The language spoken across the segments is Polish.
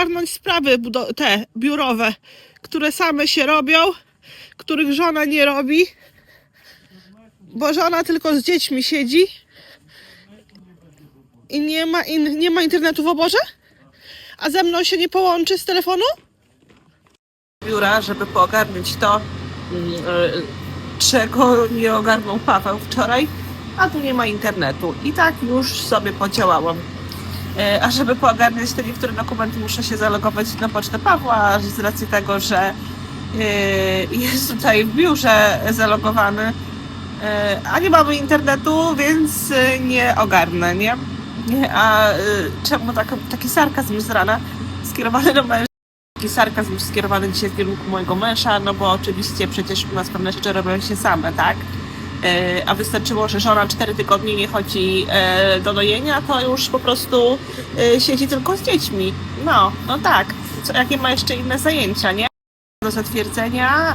ogarnąć sprawy te biurowe, które same się robią, których żona nie robi, bo żona tylko z dziećmi siedzi i nie ma, in- nie ma internetu w oborze? A ze mną się nie połączy z telefonu? Biura, żeby poogarnąć to, mm, y, czego nie ogarnął Paweł wczoraj, a tu nie ma internetu. I tak już sobie podziałałam. E, A żeby poogarniać te niektóre dokumenty, muszę się zalogować na pocztę Pawła, z racji tego, że e, jest tutaj w biurze zalogowany, e, a nie mamy internetu, więc nie ogarnę, nie? A czemu tak, taki sarkazm z rana skierowany do męża? Taki sarkazm skierowany dzisiaj w kierunku mojego męża, no bo oczywiście przecież u nas pewne rzeczy robią się same, tak? E, a wystarczyło, że żona cztery tygodnie nie chodzi e, do dojenia, to już po prostu e, siedzi tylko z dziećmi. No, no tak. Co, jakie ma jeszcze inne zajęcia, nie? Do zatwierdzenia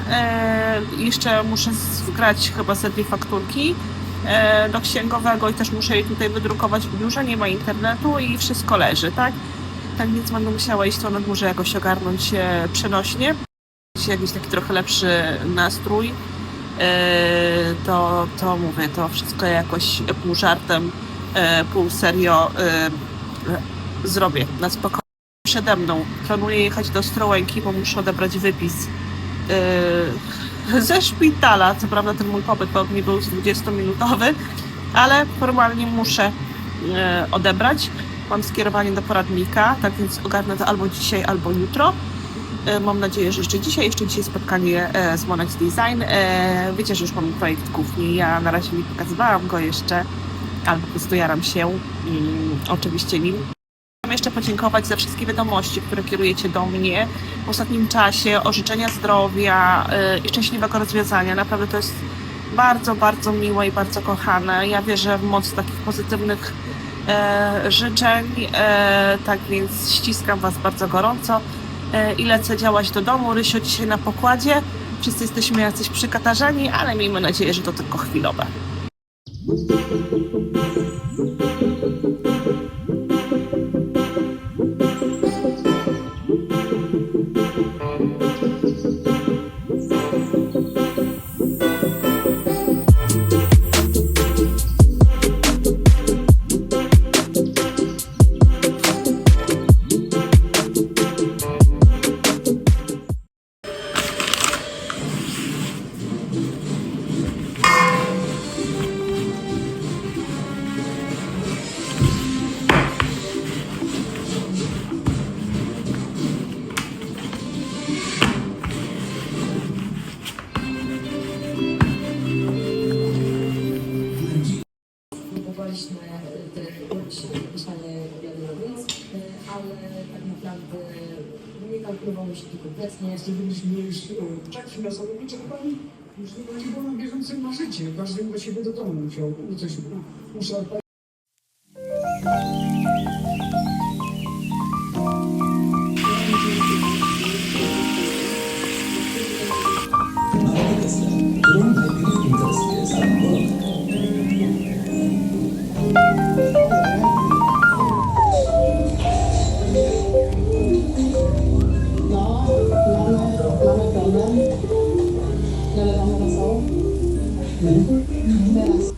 jeszcze muszę zgrać chyba dwie fakturki do księgowego i też muszę je tutaj wydrukować w biurze, nie ma internetu i wszystko leży, tak? Tak więc będę musiała iść to na górze jakoś ogarnąć przenośnie. Jakiś taki trochę lepszy nastrój. E, to, to mówię, to wszystko jakoś pół żartem, e, pół serio e, zrobię na spokojnie. Przede mną planuję jechać do Strołęki, bo muszę odebrać wypis ze szpitala. Co prawda ten mój pobyt pewnie był z 20-minutowy, ale formalnie muszę odebrać. Mam skierowanie do poradnika, tak więc ogarnę to albo dzisiaj, albo jutro. E, Mam nadzieję, że jeszcze dzisiaj, jeszcze dzisiaj spotkanie e, z Monex Design. E, Wiecie, że już mam projekt kuchni, ja na razie nie pokazywałam go jeszcze, ale po prostu jaram się mm, oczywiście nim. Chciałam jeszcze podziękować za wszystkie wiadomości, które kierujecie do mnie w ostatnim czasie, o życzenia zdrowia e, i szczęśliwego rozwiązania. Naprawdę to jest bardzo, bardzo miłe i bardzo kochane. Ja wierzę w moc takich pozytywnych e, życzeń, e, tak więc ściskam Was bardzo gorąco e, i lecę działać do domu. Rysio dzisiaj na pokładzie. Wszyscy jesteśmy jacyś przykatarzani, ale miejmy nadzieję, że to tylko chwilowe. Pisanie wiadomość, ale tak naprawdę nie kalkulowało się to kompletnie. Jeśli byliśmy już e, czek finansowy wyczerpani, już nie było na bieżącym na życie. Każdy do siebie do domu musiał coś uszarpać. Yes.